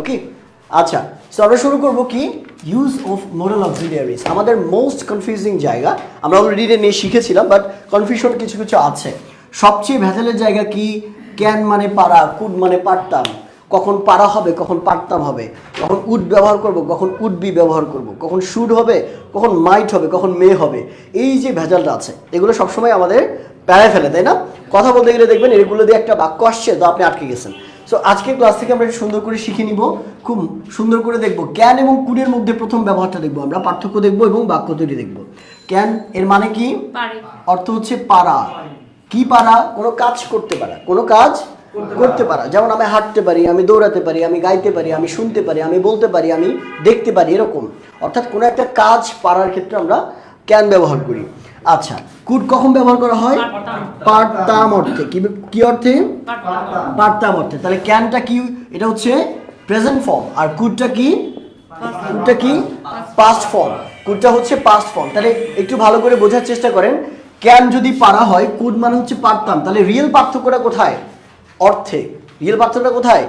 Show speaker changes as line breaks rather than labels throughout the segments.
ওকে আচ্ছা সো আমরা শুরু করব কি? ইউজ অফ মোরাল অক্সিলিয়ারিজ আমাদের মোস্ট কনফিউজিং জায়গা। আমরা অলরেডি এটা নিয়ে শিখেছিলাম বাট কনফিউশন কিছু কিছু আছে। সবচেয়ে ভেজালের জায়গা কি? ক্যান মানে পারা কুড মানে পারতাম। কখন পারা হবে, কখন পারতাম হবে। কখন উড ব্যবহার করব, কখন উড বি ব্যবহার করব। কখন শুড হবে, কখন মাইট হবে, কখন মে হবে। এই যে ভেজালটা আছে, এগুলো সবসময় আমাদের প্যারায় ফেলে, তাই না? কথা বলতে গেলে দেখবেন এগুলো দিয়ে একটা বাক্য আসছে, তো আপনি আটকে গেছেন। সো আজকের ক্লাস থেকে আমরা একটু সুন্দর করে শিখে নিব। খুব সুন্দর করে দেখব। ক্যান এবং কুডের মধ্যে প্রথম ব্যবহারটা দেখব। আমরা পার্থক্য দেখব এবং বাক্য তৈরি দেখব। ক্যান এর মানে কি? অর্থ হচ্ছে পারা কি পারা কোনো কাজ করতে পারা। কোনো কাজ করতে পারা। যেমন আমি হাঁটতে পারি আমি দৌড়াতে পারি আমি গাইতে পারি আমি শুনতে পারি আমি বলতে পারি আমি দেখতে পারি এরকম। অর্থাৎ কোনো একটা কাজ পারার ক্ষেত্রে আমরা ক্যান ব্যবহার করি। আচ্ছা কুড কখন ব্যবহার করা হয়? পারতাম অর্থে কি কি অর্থে? পারতাম অর্থে তাহলে ক্যানটা কি এটা হচ্ছে প্রেজেন্ট ফর্ম আর কুডটা কি? কুডটা কি? পাস্ট ফর্ম কুডটা হচ্ছে পাস্ট ফর্ম তাহলে একটু ভালো করে বোঝার চেষ্টা করেন। ক্যান যদি পারা হয় কুড মানে হচ্ছে পারতাম তাহলে রিয়েল পার্থক্যটা কোথায়? অর্থে। রিয়েল পার্থক্যটা কোথায়?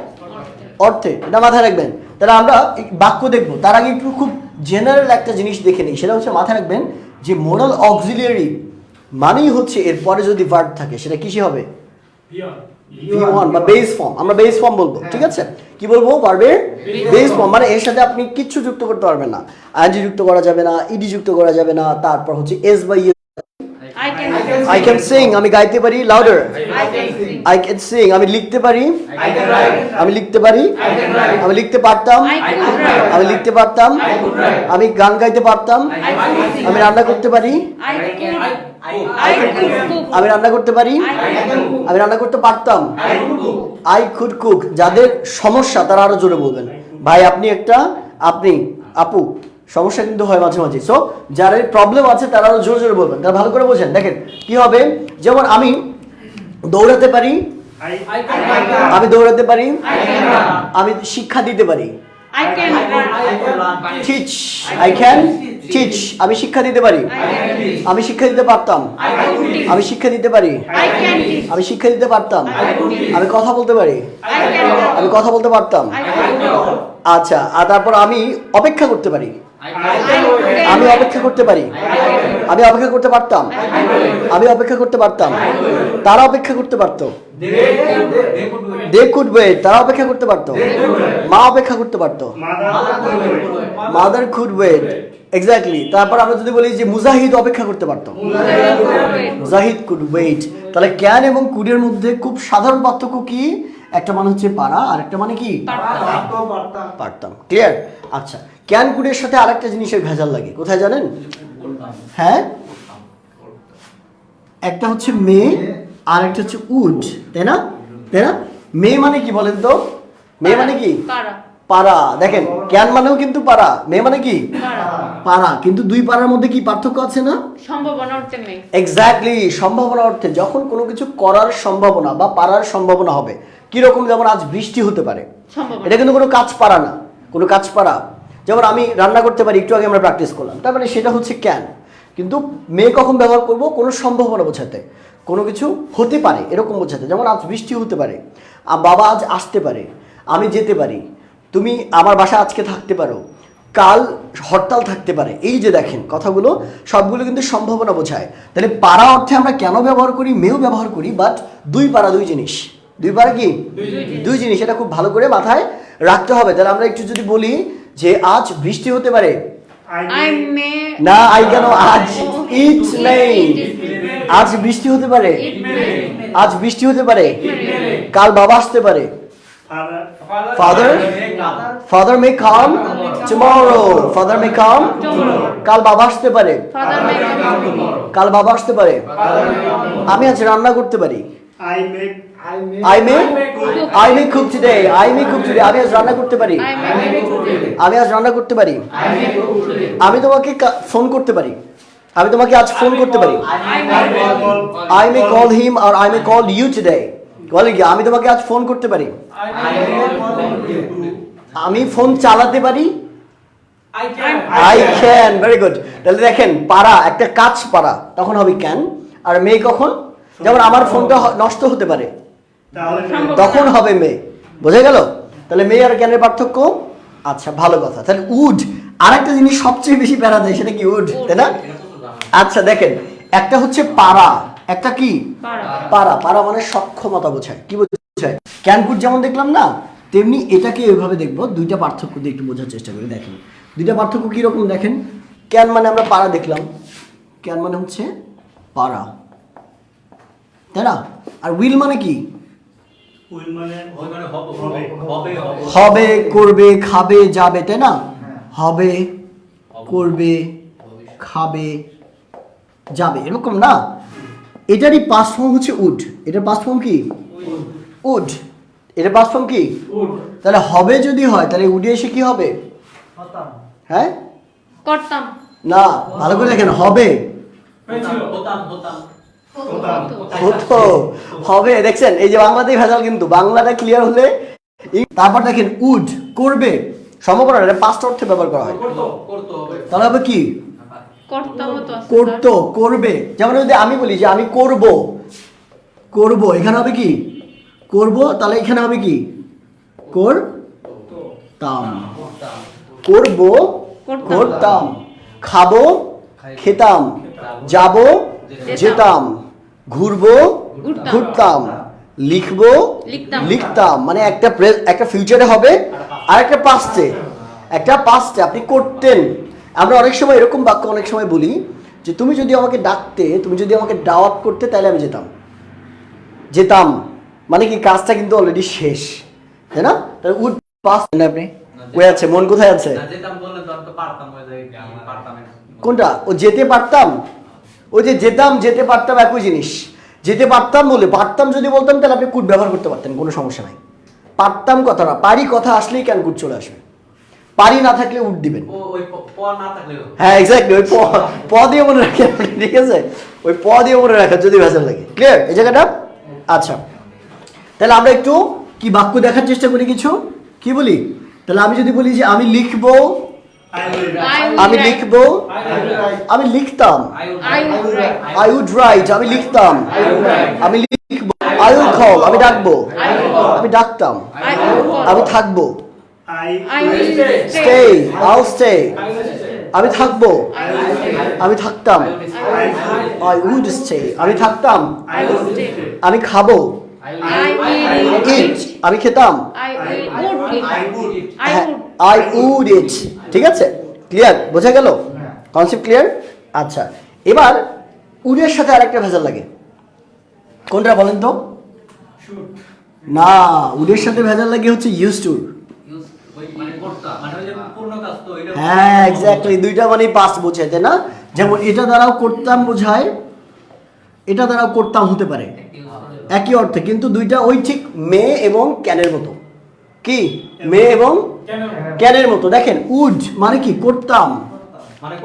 অর্থে। এটা মাথায় রাখবেন। তাহলে আমরা বাক্য দেখব। তার আগে একটু খুব জেনারেল একটা জিনিস দেখে নিই। সেটা হচ্ছে মাথায় রাখবেন যে মোরাল অক্সিলিয়ারি মানেই হচ্ছে এর পরে যদি ভার্ব থাকে সেটা কিসে হবে? ওয়ান বা বেস ফর্ম আমরা বেস ফর্ম বলব ঠিক আছে? কি বলব? ভার্বের বেস ফর্ম মানে এর সাথে আপনি কিচ্ছু যুক্ত করতে পারবেন না। আইনজি যুক্ত করা যাবে না ইডি যুক্ত করা যাবে না তারপর হচ্ছে এস
can
আই ক্যান সিং আমি গাইতে পারি louder
I can sing.
I can sing আমি লিখতে পারি? আমি লিখতে পারি? আমি লিখতে পারতাম?
I could write.
আমি লিখতে পারতাম? আমি গান গাইতে পারতাম?
I could sing.
আমি রান্না করতে পারি?
I could I could cook.
আমি রান্না করতে পারি?
I can cook.
আমি রান্না করতে পারতাম? আই কুড কুক যাদের সমস্যা তারা আরও জোরে বলবেন। ভাই আপনি একটা আপনি আপু সমস্যা কিন্তু হয় মাঝে মাঝে সো যাদের প্রবলেম আছে তারা আরও জোরে জোরে বলবেন তারা ভালো করে বোঝেন দেখেন, কি হবে যেমন আমি দৌড়াতে পারি, আমি দৌড়াতে পারি, আমি শিক্ষা দিতে পারি. টিচ আই ক্যান টিচ আমি শিক্ষা দিতে পারি আমি শিক্ষা দিতে পারতাম. আমি শিক্ষা দিতে পারি. আমি শিক্ষা দিতে পারতাম আমি কথা বলতে পারি. আমি কথা বলতে পারতাম. আচ্ছা আর তারপর আমি অপেক্ষা করতে পারি আমি অপেক্ষা করতে পারি আমি অপেক্ষা করতে পারতাম আমি অপেক্ষা করতে পারতাম তারা অপেক্ষা করতে পারতো দে কুড ওয়েট তারা অপেক্ষা করতে পারতো মা অপেক্ষা করতে পারতো মাদার কুড ওয়েট এক্স্যাক্টলি তারপর আমরা যদি বলি যে মুজাহিদ অপেক্ষা করতে পারতো মুজাহিদ কুড ওয়েট তাহলে ক্যান এবং কুডের মধ্যে খুব সাধারণ পার্থক্য কি একটা মানে হচ্ছে পারা আর একটা মানে কি পারতাম ক্লিয়ার আচ্ছা ক্যান কুডের সাথে আরেকটা জিনিসের ভেজাল লাগে। কোথায় জানেন? হ্যাঁ? একটা হচ্ছে মে আর একটা হচ্ছে উড। তাই না? তাই না? মে মানে কি বলেন তো? মে মানে কি?
পারা
পারা দেখেন ক্যান মানেও কিন্তু পারা মে মানে কি?
পারা
পারা কিন্তু দুই পারার মধ্যে কি পার্থক্য আছে না?
সম্ভাবনা অর্থে মেয়ে
এক্স্যাক্টলি সম্ভাবনা অর্থে। যখন কোনো কিছু করার সম্ভাবনা বা পারার সম্ভাবনা হবে কীরকম যেমন আজ বৃষ্টি হতে পারে। এটা কিন্তু কোনো কাজ পারা না। কোনো কাজ পারা যেমন আমি রান্না করতে পারি একটু আগে আমরা প্র্যাকটিস করলাম। তার মানে সেটা হচ্ছে ক্যান কিন্তু মেয়ে কখন ব্যবহার করব? কোনো সম্ভাবনা বোঝাতে। কোনো কিছু হতে পারে এরকম বোঝাতে। যেমন আজ বৃষ্টি হতে পারে বাবা আজ আসতে পারে আমি যেতে পারি তুমি আমার বাসা আজকে থাকতে পারো কাল হরতাল থাকতে পারে। এই যে দেখেন কথাগুলো সবগুলো কিন্তু সম্ভাবনা বোঝায়। তাহলে পারা অর্থে আমরা কেন ব্যবহার করি মেয়েও ব্যবহার করি বাট দুই পাড়া দুই জিনিস। দুই পাড়া কি? দুই জিনিস এটা খুব ভালো করে মাথায় রাখতে হবে। তাহলে আমরা একটু যদি বলি যে আজ বৃষ্টি হতে পারে। না আই কেন আজ? ইট নেই আজ বৃষ্টি হতে পারে। আজ বৃষ্টি হতে পারে। কাল বাবা আসতে পারে। Father father may come tomorrow father may come কাল বাবা আসতে পারে. কাল বাবা আসতে পারে। আমি আজ রান্না করতে পারি।
I make
I may I may cook today I may cook today আমি আজ রান্না করতে পারি
I cook today.
আমি আজ রান্না করতে পারি
I cook today.
আমি তোমাকে ফোন করতে পারি আমি তোমাকে আজ ফোন করতে পারি
I.
I may call him R I may call you today বলে কি আমি তোমাকে আজ ফোন করতে পারি
I may call you today.
আমি ফোন চালাতে পারি
I
I can very good তাহলে দেখেন পারা একটা কাজ পারা তখন হবে ক্যান আর মেয়ে কখন যেমন আমার ফোনটা নষ্ট হতে পারে। তখন হবে মেয়ে। বোঝা গেল? তাহলে মেয়ে আর ক্যানের পার্থক্য? আচ্ছা ভালো কথা। তাহলে উড আরেকটা জিনিস সবচেয়ে বেশি প্যারা দেয় সেটা কি উড? তাই না? আচ্ছা দেখেন একটা হচ্ছে পারা। একটা কি?
পারা।
পারা। পারা মানে সক্ষমতা বোঝায়। কি বোঝায়? ক্যানকুট যেমন দেখলাম না তেমনি এটাকে এভাবে দেখব দুইটা পার্থক্য দিয়ে একটু বোঝার চেষ্টা করে দেখেন। দুইটা পার্থক্য কীরকম দেখেন? ক্যান মানে আমরা পারা দেখলাম। ক্যান মানে হচ্ছে পারা। তাই না আর উইল মানে কি?
উইল মানে
মানে হবে
করবে খাবে যাবে তাই না হবে করবে খাবে যাবে এরকম না? এটারই পাস ফর্ম হচ্ছে উড। এটার পাস ফর্ম কি? উড। এটার পাস ফর্ম কি? তাহলে হবে যদি হয় তাহলে উডে এসে কি হবে? হ্যাঁ?
করতাম।
না ভালো করে দেখেন হবে।
হতাম হতাম।
হতো হবে দেখছেন এই যে বাংলাতেই ভেজাল কিন্তু বাংলাটা ক্লিয়ার হলে তারপর দেখেন উড করবে। এটা পাঁচটা অর্থে ব্যবহার করা হয়।
করতো
করতে হবে।
তাহলে হবে কি?
করতাম তো আছে,
করতো করবে। যেমন যদি আমি বলি যে আমি করব করব এখানে হবে কি? করব তাহলে এখানে হবে কি? করতাম। করব
করতাম।
করতাম। খাব খেতাম। যাব যেতাম ঘুরবো
ঘুরতাম।
লিখব
লিখতাম।
মানে একটা একটা ফিউচারে হবে আর একটা পাস্টে একটা পাস্টে আপনি করতেন। আমরা অনেক সময় এরকম বাক্য অনেক সময় বলি যে তুমি যদি আমাকে ডাকতে তুমি যদি আমাকে দাওয়াত করতে তাহলে আমি যেতাম। যেতাম। মানে কি কাজটা কিন্তু অলরেডি শেষ। তাই না? তাহলে উড পাস আপনি? কই আছে? মন কোথায় আছে?
না যেতাম বললে তো আমি তো পারতাম ওই জায়গায় আমি পারতাম। না।
কোনটা? ও যেতে পারতাম? ওই যে যেতাম যেতে পারতাম একই জিনিস। যেতে পারতাম বলে পারতাম যদি বলতাম তাহলে আপনি কুট ব্যবহার করতে পারতেন কোনো সমস্যা নাই। পারতাম কথা না পারি কথা আসলেই কেন কুট চলে আসবে। পারি না থাকলে উঠ দিবেন। হ্যাঁ এক্স্যাক্টলি ওই প প দিয়ে মনে রাখেন আপনি, ঠিক আছে? ওই প দিয়ে মনে রাখেন যদি ভেজাল লাগে। ক্লিয়ার এই জায়গাটা? আচ্ছা। তাহলে আমরা একটু কি বাক্য দেখার চেষ্টা করি কিছু? কি বলি? তাহলে আমি যদি বলি যে আমি লিখব আমি
write.
লিখব
আই উইল রাইট
আমি লিখতাম
I would
I would write.
I would write আমি লিখতাম
I would write.
আমি লিখব আই উড কল আমি ডাকবো. আমি ডাকতাম. আমি থাকব স্টে. আই স্টে আমি থাকব. আমি থাকতাম
আই
উড স্টে আমি থাকতাম
আই উইল স্টে
আমি খাব. আমি খেতাম
আই উড
ইট ঠিক আছে? ক্লিয়ার বোঝা গেল? কনসেপ্ট ক্লিয়ার আচ্ছা এবার উডের সাথে আরেকটা ভেজাল লাগে। কোনটা বলেন তো? না উডের সাথে ভেজাল লাগে হচ্ছে ইউজ টু
use ওই করতাম ওই যে পূর্ণ কাজ তো এটা
হ্যাঁ এক্স্যাক্টলি দুইটা মানে পাস্ট বোঝায় তাই না? যেমন এটা দ্বারাও করতাম বোঝায়, এটা দ্বারাও করতাম হতে পারে। একই অর্থে, কিন্তু দুইটা ওই ঠিক মেয়ে এবং ক্যানের মতো। কি? মেয়ে এবং ক্যানের মতো। দেখেন উজ মানে কি? করতাম।
মানে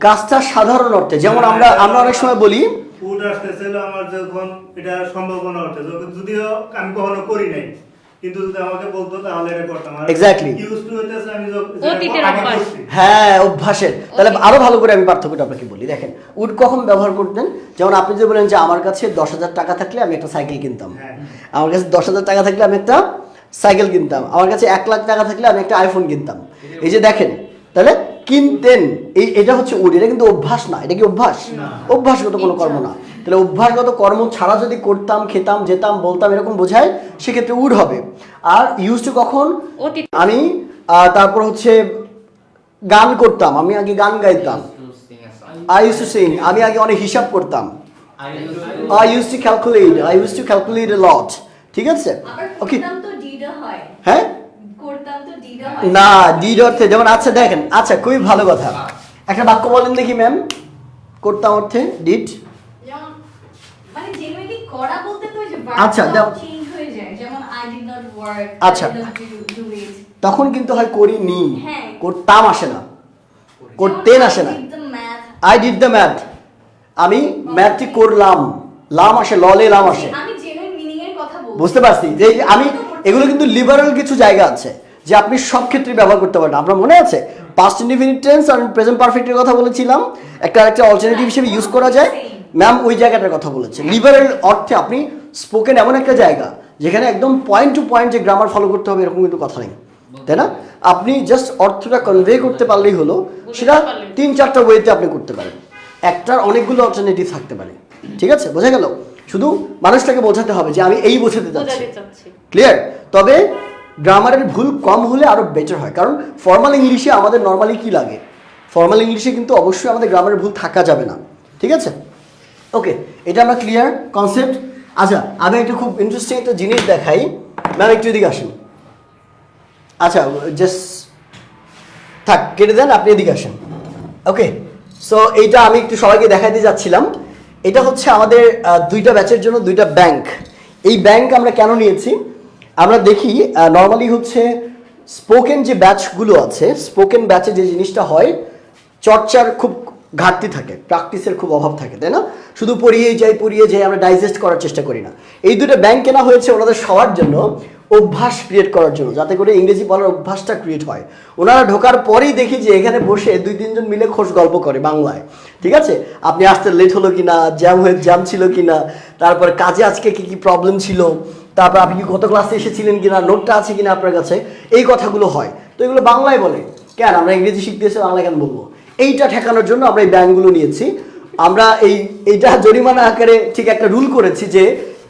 কাজটা সাধারণ অর্থে যেমন আমরা আমরা অনেক সময় বলি
উড আসতেছিল আমার যখন এটা সম্ভাবনা অর্থে যদিও আমি কখনো করি নাই। কিন্তু যদি আমাকে বলতো তাহলে এটা করতাম।
Exactly.
ইউজ টু হইতেছে আমি
অতীতের অভ্যাস।
হ্যাঁ অভ্যাসের। তাহলে আরও ভালো করে আমি পার্থক্যটা আপনাকে বলি। দেখেন উড কখন ব্যবহার করতেন? যেমন আপনি যে বলেন যে আমার কাছে দশ হাজার টাকা থাকলে আমি একটা সাইকেল কিনতাম।
হ্যাঁ।
আমার কাছে দশ হাজার টাকা থাকলে আমি একটা সাইকেল কিনতাম। আমার কাছে এক লাখ টাকা থাকলে আমি একটা আইফোন কিনতাম। এই যে দেখেন তাহলে কিনতেন এই এটা হচ্ছে উড এটা কিন্তু অভ্যাস না। এটা কি অভ্যাস? অভ্যাসগত কোনো কর্ম না। তাহলে অভ্যাসগত কর্ম ছাড়া যদি করতাম খেতাম যেতাম বলতাম এরকম বোঝায় সেক্ষেত্রে উড হবে। আর ইউজ টু কখন? আমি তারপর হচ্ছে গান করতাম আমি আগে গান গাইতাম। আই ইউজ টু সিং আমি আগে অনেক হিসাব করতাম।
I
use to calculate I use to calculate lot ঠিক আছে? ওকে
করতাম তো ডিডা হয়।
হ্যাঁ?
করতাম তো ডিডা হয়।
না ডিড অর্থে যেমন আচ্ছা দেখেন আচ্ছা খুবই ভালো কথা। একটা বাক্য বলেন দেখি ম্যাম করতাম অর্থে ডিড
করা বলতে তো যে
আচ্ছা,
চেঞ্জ হয়ে যায়। যেমন আই ডিড নট ওয়ার্ক
আচ্ছা।
I did not do it
তখন কিন্তু হয় করিনি।
হ্যাঁ।
করতাম আসে না। করতেন আসে না। আই ডিড দ্য ম্যাথ আমি ম্যাথটি করলাম। লাম আসে ললে লাম আসে।
আমি জেনুইন এর কথা বলছি।
বুঝতে পারছি যে যে আমি এগুলো কিন্তু লিবারাল কিছু জায়গা আছে যে আপনি সব ক্ষেত্রে ব্যবহার করতে পারেন আপনার মনে আছে? পাস্ট ইনডিফিনিট টেন্স আর প্রেজেন্ট পারফেক্টের কথা বলেছিলাম। একটা একটা অল্টারনেটিভ হিসেবে ইউজ করা যায়। ম্যাম ওই জায়গাটার কথা বলেছে লিবারাল অর্থে আপনি স্পোকেন এমন একটা জায়গা যেখানে একদম পয়েন্ট টু পয়েন্ট যে গ্রামার ফলো করতে হবে এরকম কিন্তু কথা নেই। তাই না? আপনি জাস্ট অর্থটা কনভে করতে পারলেই হলো সেটা তিন চারটা ওয়েতে আপনি করতে পারেন। একটার অনেকগুলো অল্টারনেটিভ থাকতে পারে। ঠিক আছে? বোঝা গেল? শুধু মানুষটাকে বোঝাতে হবে যে আমি এই বোঝাতে চাচ্ছি। ক্লিয়ার তবে গ্রামারের ভুল কম হলে আরও বেটার হয়। কারণ ফর্মাল ইংলিশে আমাদের নর্মালি কি লাগে? ফর্মাল ইংলিশে কিন্তু অবশ্যই আমাদের গ্রামারের ভুল থাকা যাবে না। ঠিক আছে? ওকে এটা আমরা ক্লিয়ার কনসেপ্ট আচ্ছা আমি একটা খুব ইন্টারেস্টিং একটা জিনিস দেখাই। ম্যাম একটু এদিকে আসুন। আচ্ছা জাস্ট থাক, কেটে দেন, আপনি এদিকে আসেন। ওকে সো এইটা আমি একটু সবাইকে দেখাইতে যাচ্ছিলাম। এটা হচ্ছে আমাদের দুইটা ব্যাচের জন্য দুইটা ব্যাংক এই ব্যাংক আমরা কেন নিয়েছি? আমরা দেখি নর্মালি হচ্ছে স্পোকেন যে ব্যাচগুলো আছে স্পোকেন ব্যাচে যে জিনিসটা হয়, চর্চার খুব ঘাটতি থাকে প্র্যাকটিসের খুব অভাব থাকে, তাই না? শুধু পড়িয়ে যাই পড়িয়ে যাই, আমরা ডাইজেস্ট করার চেষ্টা করি না। এই দুটো ব্যাংক কেনা হয়েছে ওনাদের সবার জন্য অভ্যাস ক্রিয়েট করার জন্য, যাতে করে ইংরেজি বলার অভ্যাসটা ক্রিয়েট হয়। ওনারা ঢোকার পরেই দেখি যে এখানে বসে দুই, তিনজন মিলে খোশ গল্প করে বাংলায়। ঠিক আছে? আপনি আসতে লেট হলো কিনা জ্যাম হয়ে জ্যাম ছিল কিনা, তারপর কাজে আজকে কি কি প্রবলেম ছিল, তারপর আপনি কি গত ক্লাসে এসেছিলেন কিনা নোটটা আছে কিনা আপনার কাছে? এই কথাগুলো হয়। তো এগুলো বাংলায় বলে। কেন? আমরা ইংরেজি শিখতে এসে বাংলা কেন বলব? এইটা ঠেকানোর জন্য আমরা এই ব্যাংকগুলো নিয়েছি। আমরা এই, এইটা জরিমানা আকারে ঠিক একটা রুল করেছি যে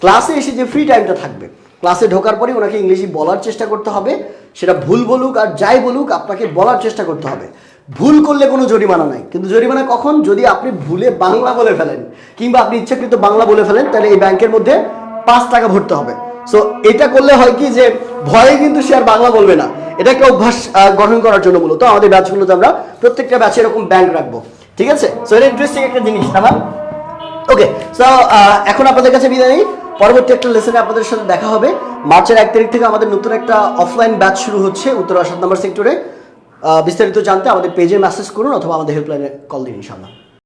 ক্লাসে এসে যে ফ্রি টাইমটা থাকবে, ক্লাসে ঢোকার পরে ওনাকে ইংরেজি বলার চেষ্টা করতে হবে, সেটা ভুল বলুক আর যাই বলুক আপনাকে বলার চেষ্টা করতে হবে। ভুল করলে কোনো জরিমানা নাই, কিন্তু জরিমানা কখন? যদি আপনি ভুলে বাংলা বলে ফেলেন, কিংবা আপনি ইচ্ছাকৃত বাংলা বলে ফেলেন, তাহলে এই ব্যাংকের মধ্যে পাঁচ টাকা ভরতে হবে। সো এটা করলে হয় কি যে ভয়ে কিন্তু সে আর বাংলা বলবে না। এটা একটা অভ্যাস গঠন করার জন্য মূলত আমাদের ব্যাচগুলোতে আমরা প্রত্যেকটা ব্যাচে এরকম ব্যাংক রাখব। ঠিক আছে? সো এটা ইন্টারেস্টিং একটা জিনিস ম্যাম ওকে সো এখন আপনাদের কাছে বিদায় নিই। পরবর্তী একটা লেসনে আপনাদের সাথে দেখা হবে। মার্চের এক তারিখ থেকে আমাদের নতুন একটা অফলাইন ব্যাচ শুরু হচ্ছে উত্তর সাত নম্বর সেক্টরে বিস্তারিত জানতে আমাদের পেজে মেসেজ করুন অথবা আমাদের হেল্পলাইনে কল দিন, ইনশাআল্লাহ।